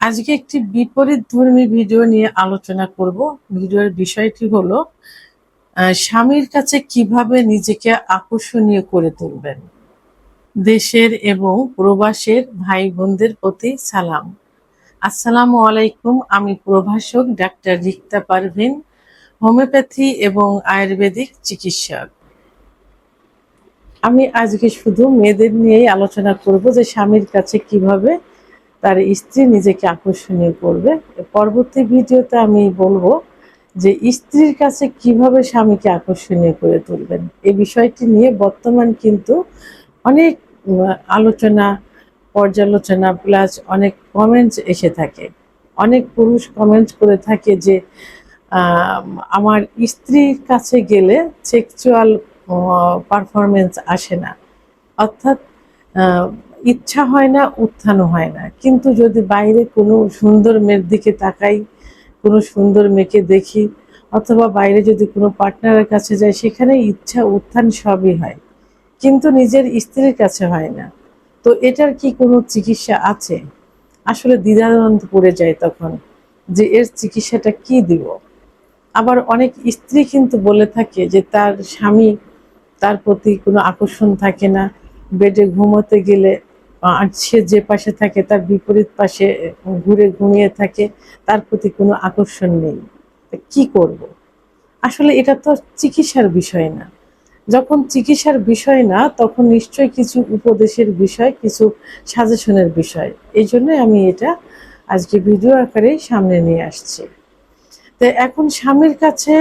আজকে একটি বিপরীত ধর্মী ভিডিও নিয়ে আলোচনা করব। ভিডিওর বিষয়টি হলো স্বামীর কাছে কীভাবে নিজেকে আকর্ষণীয় করে তুলবেন? দেশের এবং প্রবাসের ভাই বোনদের প্রতি সালাম। আসসালামু আলাইকুম, আমি প্রভাষক ডাক্তার রিক্তা পারভিন, হোমিওপ্যাথি এবং আয়ুর্বেদিক চিকিৎসক। আমি আজকে শুধু মেয়েদের নিয়েই আলোচনা করব যে স্বামীর কাছে কীভাবে তার স্ত্রী নিজেকে আকর্ষণীয় করবে। পরবর্তী ভিডিওতে আমি বলব যে স্ত্রীর কাছে কীভাবে স্বামীকে আকর্ষণীয় করে তুলবেন। এই বিষয়টি নিয়ে বর্তমান কিন্তু অনেক আলোচনা, পর্যালোচনা প্লাস অনেক কমেন্টস এসে থাকে। অনেক পুরুষ কমেন্টস করে থাকে যে আমার স্ত্রীর কাছে গেলে সেক্সুয়াল পারফরমেন্স আসে না। অর্থাৎ ইচ্ছা হয় না, উত্থানও হয় না। কিন্তু যদি বাইরে কোনো সুন্দর মেয়ের দিকে তাকাই, কোনো সুন্দর মেয়েকে দেখি, অথবা বাইরে যদি কোনো পার্টনারের কাছে যাই, সেখানে ইচ্ছা, উত্থান সবই হয়। কিন্তু নিজের স্ত্রীর কাছে হয় না। তো এটার কি কোনো চিকিৎসা আছে? আসলে দ্বিধাদ্বন্দ্ব পড়ে যায় তখন যে এর চিকিৎসাটা কি দিব? আবার অনেক স্ত্রী কিন্তু বলে থাকে যে তার স্বামী তার প্রতি কোনো আকর্ষণ থাকে না। বেডে ঘুমোতে গেলে সে যে পাশে থাকে তার বিপরীত পাশে ঘুরে ঘুমিয়ে থাকে, তার প্রতি কোনো আকর্ষণ নেই। কি করব? আসলে এটা তো চিকিৎসার বিষয় না। যখন চিকিৎসার বিষয় না, তখন নিশ্চয়ই কিছু উপদেশের বিষয়, কিছু সাজেশনের বিষয়। এই জন্যই আমি এটা আজকে ভিডিও আকারে সামনে নিয়ে আসছি। তো এখন স্বামীর কাছে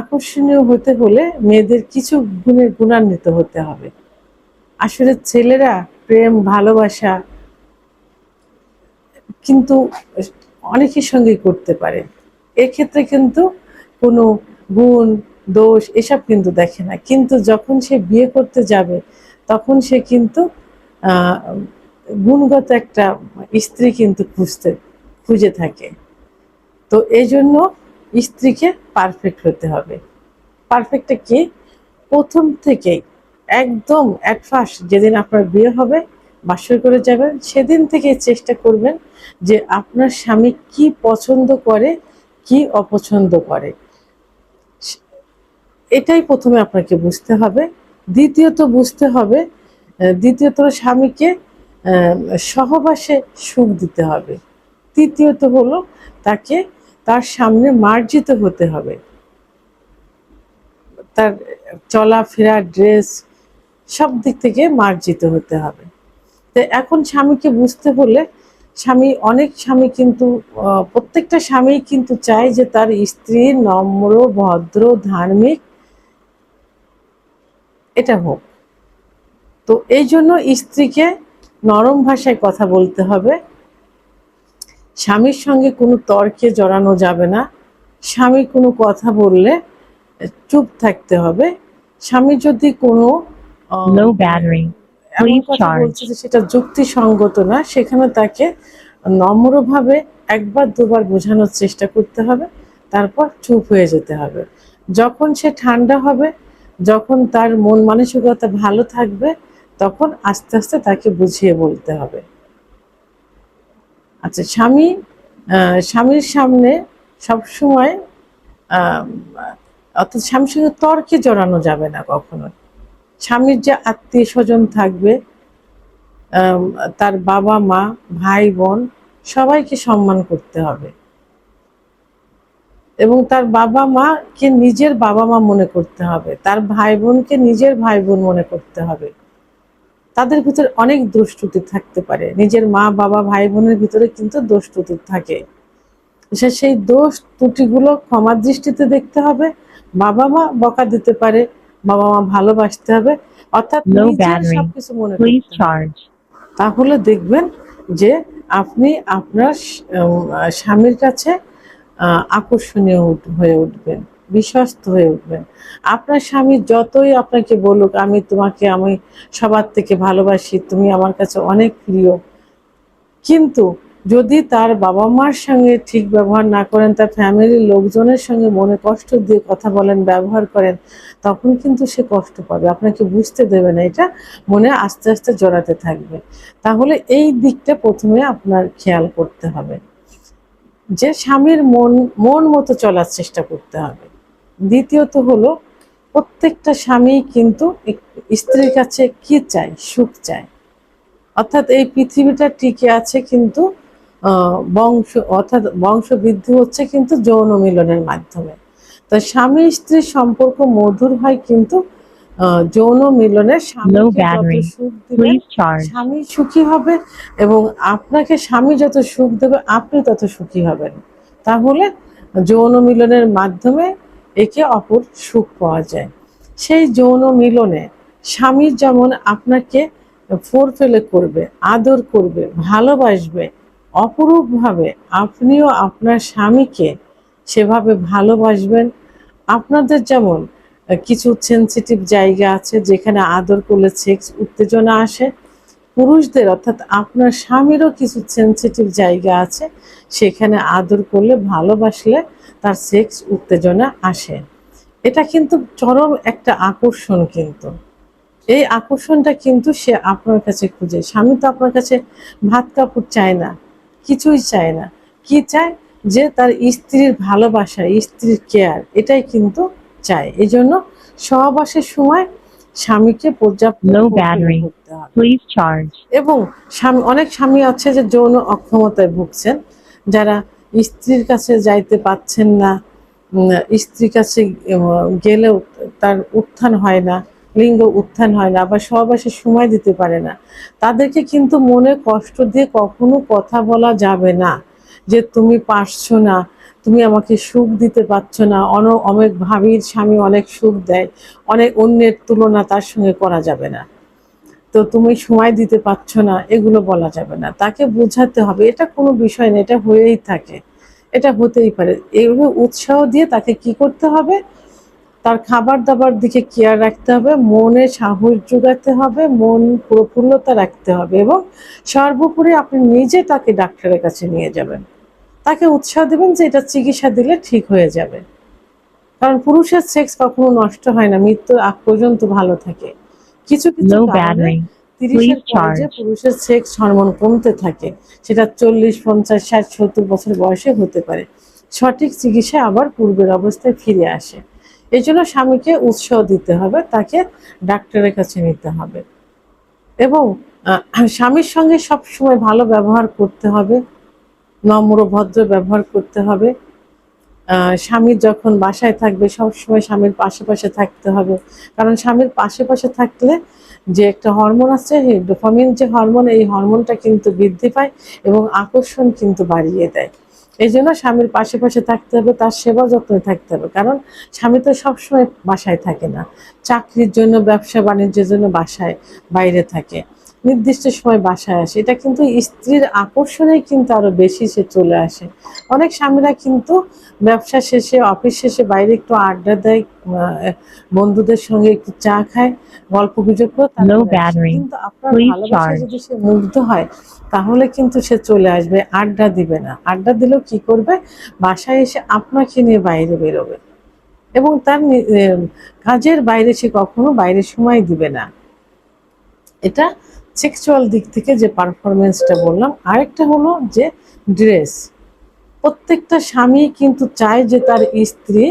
আকর্ষণীয় হতে হলে মেয়েদের কিছু গুণে গুণান্বিত হতে হবে। আসলে ছেলেরা প্রেম, ভালোবাসা, কিন্তু অনেকের সঙ্গেই করতে পারে। এক্ষেত্রে কিন্তু কোনো গুণ, দোষ এসব কিন্তু দেখে না। কিন্তু যখন সে বিয়ে করতে যাবে, তখন সে কিন্তু গুণগত একটা স্ত্রী কিন্তু খুঁজতে, খুঁজে থাকে। তো এই জন্য স্ত্রীকে পারফেক্ট হতে হবে। পারফেক্টটা কি? প্রথম থেকেই একদম অ্যাট ফার্স্ট যেদিন আপনার বিয়ে হবে, বাসর করে যাবেন, সেদিন থেকে চেষ্টা করবেন যে আপনার স্বামী কি পছন্দ করে, কি অপছন্দ করে। এটাই প্রথমে আপনাকে বুঝতে হবে। দ্বিতীয়ত বুঝতে হবে, দ্বিতীয়ত স্বামীকে সহবাসে সুখ দিতে হবে। তৃতীয়ত হলো তাকে তার সামনে মার্জিত হতে হবে। তার চলাফেরা, ড্রেস সব দিক থেকে মার্জিত হতে হবে। তো এখন স্বামীকে বুঝতে হলে স্বামী, অনেক স্বামী কিন্তু প্রত্যেকটা স্বামী কিন্তু চায় যে তার স্ত্রী নম্র, ভদ্র, ধার্মিক, এটা হোক। তো এই জন্য স্ত্রীকে নরম ভাষায় কথা বলতে হবে। স্বামীর সঙ্গে কোনো তর্কে জড়ানো যাবে না। স্বামী কোনো কথা বললে চুপ থাকতে হবে। স্বামী যদি কোনো বলছে যে সেটা যুক্তিসঙ্গত না সেখানে তাকে নম্রভাবে একবার দুবার বোঝানোর চেষ্টা করতে হবে তারপর চুপ হয়ে যেতে হবে। যখন সে ঠান্ডা হবে যখন তার মন মানসিকতা ভালো থাকবে তখন আস্তে আস্তে তাকে বুঝিয়ে বলতে হবে। আচ্ছা স্বামী আহ, স্বামীর সামনে সবসময় আহ, অর্থাৎ স্বামীর সঙ্গে তর্কে জড়ানো যাবে না কখনো স্বামীর যে আত্মীয় স্বজন থাকবে তার বাবা, মা, ভাই, বোন, সবাইকে সম্মান করতে হবে। এবং তার বাবা মাকে নিজের বাবা মা মনে করতে হবে। তার ভাই বোনকে নিজের ভাই বোন মনে করতে হবে। তাদের ভিতরে অনেক দোষ ত্রুটি থাকতে পারে। নিজের মা, বাবা, ভাই বোনের ভিতরে কিন্তু দোষ ত্রুটি থাকে। সে সেই দোষ ত্রুটিগুলো ক্ষমার দৃষ্টিতে দেখতে হবে। বাবা মা বকা দিতে পারে। বাবা মা ভালোবাসতে হবে অর্থাৎ. সবকিছু মনে. তাহলে দেখবেন যে আপনি আপনার স্বামীর কাছে আকর্ষণীয় হয়ে উঠবেন বিশ্বস্ত হয়ে উঠবেন আপনার স্বামী যতই আপনাকে বলুক আমি তোমাকে আমি সবার থেকে ভালোবাসি তুমি আমার কাছে অনেক প্রিয় কিন্তু যদি তার বাবা মার সঙ্গে ঠিক ব্যবহার না করেন, তার ফ্যামিলির লোকজনের সঙ্গে মনে কষ্ট দিয়ে কথা বলেন, ব্যবহার করেন, তখন কিন্তু সে কষ্ট পাবে। আপনাকে বুঝতে দেবে না এটা, মনে আস্তে আস্তে জড়াতে থাকবে। তাহলে এই দিকটা প্রথমে আপনার খেয়াল করতে হবে। যে স্বামীর মন মন মতো চলার চেষ্টা করতে হবে। দ্বিতীয়ত হলো, প্রত্যেকটা স্বামী কিন্তু স্ত্রীর কাছে কি চায়? সুখ চায়। অর্থাৎ এই পৃথিবীটা টিকে আছে কিন্তু বংশ অর্থাৎ বংশবৃদ্ধি হচ্ছে কিন্তু যৌন মিলনের মাধ্যমে। তো স্বামী স্ত্রীর সম্পর্ক মধুর হয় কিন্তু যৌন মিলনের. স্বামী সুখী হবে এবং আপনাকে স্বামী যত সুখ দেবে আপনি তত সুখী হবেন। তাহলে যৌন মিলনের মাধ্যমে একে অপর সুখ পাওয়া যায়। সেই যৌন মিলনে স্বামী যেমন আপনাকে ফোর ফেলে করবে আদর করবে ভালোবাসবে অপরূপভাবে আপনিও আপনার স্বামীকে সেভাবে ভালোবাসবেন। আপনাদের যেমন কিছু সেন্সিটিভ জায়গা আছে যেখানে আদর করলে সেক্স উত্তেজনা আসে। পুরুষদের অর্থাৎ আপনার স্বামীরও কিছু সেন্সিটিভ জায়গা আছে সেখানে আদর করলে, ভালোবাসলে তার সেক্স উত্তেজনা আসে। এটা কিন্তু চরম একটা আকর্ষণ কিন্তু। এই আকর্ষণটা কিন্তু সে আপনার কাছে খুঁজে। স্বামী তো আপনার কাছে ভাত কাপড় চায় না। কিছুই চায় না। কি চায়? যে তার স্ত্রীর ভালোবাসা স্ত্রীর কেয়ার এটাই কিন্তু চায়। এই জন্য সহবাসের সময় স্বামীকে পর্যাপ্ত. এবং স্বামী অনেক স্বামী আছে যে যৌন অক্ষমতায় ভুগছেন। যারা স্ত্রীর কাছে যাইতে পাচ্ছেন না স্ত্রীর কাছে গেলেও তার উত্থান হয় না। লিঙ্গ উত্থান হয় না বা সহবাসে সময় দিতে পারে না। তাদেরকে কিন্তু মনে কষ্ট দিয়ে কখনো কথা বলা যাবে না যে তুমি পারছ না, তুমি আমাকে সুখ দিতে পারছ না। অন অনেক ভাবির স্বামী অনেক সুখ দেয়, অনেক অন্যের তুলনা তার সঙ্গে করা যাবে না। তো তুমি সময় দিতে পারছ না, এগুলো বলা যাবে না। তাকে বোঝাতে হবে, এটা কোনো বিষয় না, এটা হয়েই থাকে, এটা হতেই পারে। এইভাবে উৎসাহ দিয়ে তাকে কি করতে হবে? তার খাবার দাবার দিকে কেয়ার রাখতে হবে মনে সাহস যোগাতে হবে মন প্রফুল্লতা রাখতে হবে এবং সর্বোপরি আপনি নিজে তাকে ডাক্তারের কাছে নিয়ে যাবেন। তাকে উৎসাহ দেবেন যে এটা চিকিৎসা দিলে ঠিক হয়ে যাবে। কারণ পুরুষের সেক্স কখনো নষ্ট হয় না মৃত্যুর আগ পর্যন্ত ভালো থাকে। কিছু কিছু কারণে তিরিশের Please যে পুরুষের সেক্স হরমোন কমতে থাকে সেটা চল্লিশ পঞ্চাশ ষাট সত্তর বছর বয়সে হতে পারে। সঠিক চিকিৎসা আবার পূর্বের অবস্থায় ফিরে আসে। এই জন্য স্বামীকে উৎসাহ দিতে হবে, তাকে ডাক্তারের কাছে নিতে হবে। এবং স্বামীর সঙ্গে সব সময় ভালো ব্যবহার করতে হবে, নম্র, ভদ্র ব্যবহার করতে হবে। স্বামী যখন বাসায় থাকবে সব সময় স্বামীর পাশে পাশে থাকতে হবে। কারণ স্বামীর পাশে পাশে থাকলে যে একটা হরমোন আছে ডোপামিন যে হরমোন, এই হরমোনটা কিন্তু বৃদ্ধি পায় এবং আকর্ষণ কিন্তু বাড়িয়ে দেয়। এই জন্য স্বামীর পাশে পাশে থাকতে হবে, তার সেবা যত্নে থাকতে হবে। কারণ স্বামী তো সবসময় বাসায় থাকে না। চাকরির জন্য, ব্যবসা বাণিজ্যের জন্য বাসায়, বাইরে থাকে। নির্দিষ্ট সময় বাসায় আসে। এটা কিন্তু স্ত্রীর আকর্ষণে কিন্তু আরও বেশি সে চলে আসে। অনেক স্বামীরা কিন্তু ব্যবসা শেষে অফিস শেষে বাইরে একটু আড্ডা দেয় বন্ধুদের সঙ্গে একটু চা খায় গল্প গুজব করে. কিন্তু আপনার charge. যদি সে মুগ্ধ হয় তাহলে কিন্তু সে চলে আসবে আড্ডা দিবে না। আড্ডা দিলেও কি করবে? বাসায় এসে আপনাকে নিয়ে বাইরে বেরোবে। এবং তার কাজের বাইরে সে কখনো বাইরে সময় দিবে না। এটা সেক্সুয়াল দিক থেকে যে পারফরমেন্সটা বললাম, আরেকটা হলো যে ড্রেস প্রত্যেকটা স্বামী কিন্তু চায় যে তার স্ত্রী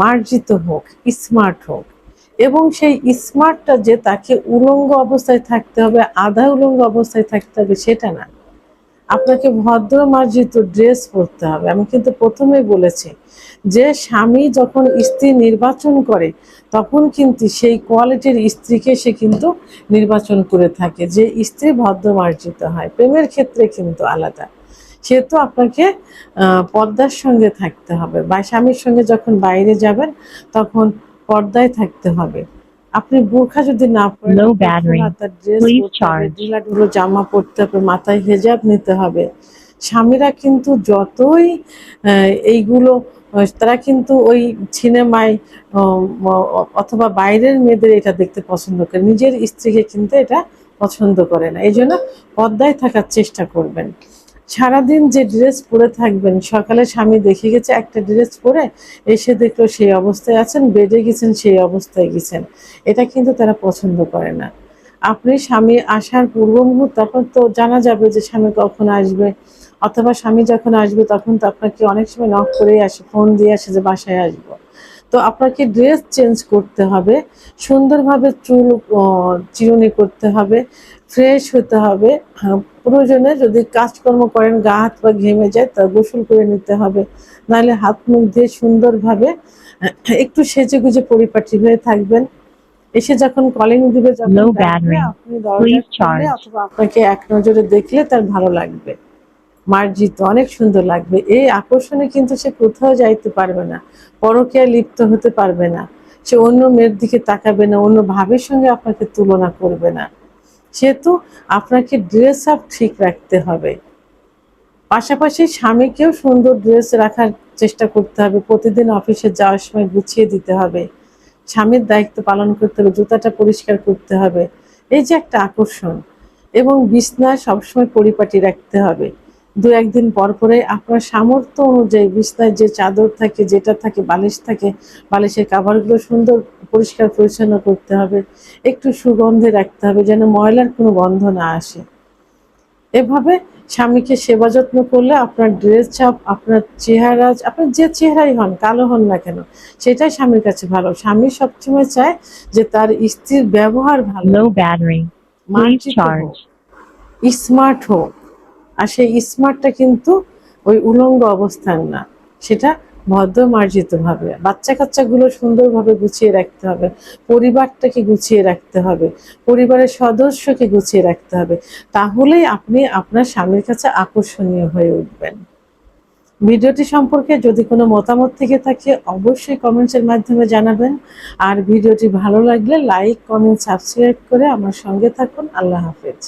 মার্জিত হোক স্মার্ট হোক। এবং সেই স্মার্টটা যে তাকে উলঙ্গ অবস্থায় থাকতে হবে, আধা উলঙ্গ অবস্থায় থাকতে হবে, সেটা না। আপনাকে ভদ্র মার্জিত ড্রেস পরতে হবে। আমি কিন্তু প্রথমেই বলেছি যে স্বামী যখন স্ত্রী নির্বাচন করে, তখন কিন্তু সেই কোয়ালিটির স্ত্রীকে সে কিন্তু নির্বাচন করে থাকে যে স্ত্রী ভদ্র মার্জিত হয়। প্রেমের ক্ষেত্রে কিন্তু আলাদা। সে তো আপনাকে পর্দার সঙ্গে থাকতে হবে। বা স্বামীর সঙ্গে যখন বাইরে যাবেন, তখন পর্দায় থাকতে হবে। আপনি বোরখা যদি না পরেন জামা পরতে হবে মাথায় হেজাব নিতে হবে। স্বামীরা কিন্তু যতই এইগুলো তারা কিন্তু ওই সিনেমায় অথবা বাইরের মেয়েদের এটা দেখতে পছন্দ করে। নিজের স্ত্রীকে কিন্তু এটা পছন্দ করে না। এই জন্য পর্দায় থাকার চেষ্টা করবেন। সারাদিন যে ড্রেস পরে থাকবেন, সকালে স্বামী দেখে গেছে একটা ড্রেস পরে, এসে দেখল সেই অবস্থায় আছেন বেডে গেছেন, সেই অবস্থায় গেছেন। এটা কিন্তু তারা পছন্দ করে না। আপনি স্বামী আসার পূর্ব মুহূর্ত, তখন তো জানা যাবে যে স্বামী কখন আসবে, অথবা স্বামী যখন আসবে, তখন তো আপনাকে অনেক সময় নক করেই আসে ফোন দিয়ে আসে যে বাসায় আসব। তো আপনাকে ড্রেস চেঞ্জ করতে হবে সুন্দরভাবে চুল চিরুনি করতে হবে ফ্রেশ হতে হবে। হ্যাঁ, প্রয়োজনে যদি কাজকর্ম করেন গা হাত পা ঘেমে যায় তা গোসল করে নিতে হবে। নাহলে হাত মুখ দিয়ে সুন্দরভাবে একটু সেজে গুজে পরিপাটি হয়ে থাকবেন। এসে যখন কলিং দিবে. আপনি দরজা অথবা আপনাকে এক নজরে দেখলে তার ভালো লাগবে। মার্জিত, অনেক সুন্দর লাগবে। এই আকর্ষণে কিন্তু সে কোথাও যাইতে পারবে না পরকীয়া লিপ্ত হতে পারবে না। সে অন্য মেয়ের দিকে তাকাবে না, অন্য ভাবের সঙ্গে আপনাকে তুলনা করবে না। সেহেতু আপনাকে ড্রেস আপ ঠিক রাখতে হবে। পাশাপাশি স্বামীকেও সুন্দর ড্রেস রাখার চেষ্টা করতে হবে। প্রতিদিন অফিসে যাওয়ার সময় গুছিয়ে দিতে হবে। স্বামীর দায়িত্ব পালন করতে হবে, জুতাটা পরিষ্কার করতে হবে। এই যে একটা আকর্ষণ। এবং বিছনা সবসময় পরিপাটি রাখতে হবে। দু একদিন পর পরে আপনার সামর্থ্য অনুযায়ী বিছনায় যে চাদর থাকে যেটা থাকে বালিশ থাকে বালিশের কাভারগুলো সুন্দর পরিষ্কার পরিচ্ছন্ন করতে হবে। একটু সুগন্ধে রাখতে হবে যেন ময়লার কোনো গন্ধ না আসে। এভাবে স্বামীকে সেবা যত্ন করলে আপনার ড্রেস ছাপ আপনার চেহারা আপনার যে চেহারাই হন কালো হন না কেন সেটাই স্বামীর কাছে ভালো। স্বামী সবসময় চায় যে তার স্ত্রীর ব্যবহার ভালো। Charge. স্মার্ট হোক। আর সেই স্মার্টটা কিন্তু ওই উলঙ্গ অবস্থান না। সেটা ভদ্র মার্জিত ভাবে বাচ্চা কাচ্চাগুলো সুন্দরভাবে গুছিয়ে রাখতে হবে, পরিবারটাকে গুছিয়ে রাখতে হবে, পরিবারের সদস্যকে গুছিয়ে রাখতে হবে, তাহলেই আপনি আপনার স্বামীর কাছে আকর্ষণীয় হয়ে উঠবেন। ভিডিওটি সম্পর্কে যদি কোনো মতামত থেকে থাকে, অবশ্যই কমেন্টসের মাধ্যমে জানাবেন। আর ভিডিওটি ভালো লাগলে লাইক, কমেন্ট, সাবস্ক্রাইব করে আমার সঙ্গে থাকুন। আল্লাহ হাফেজ।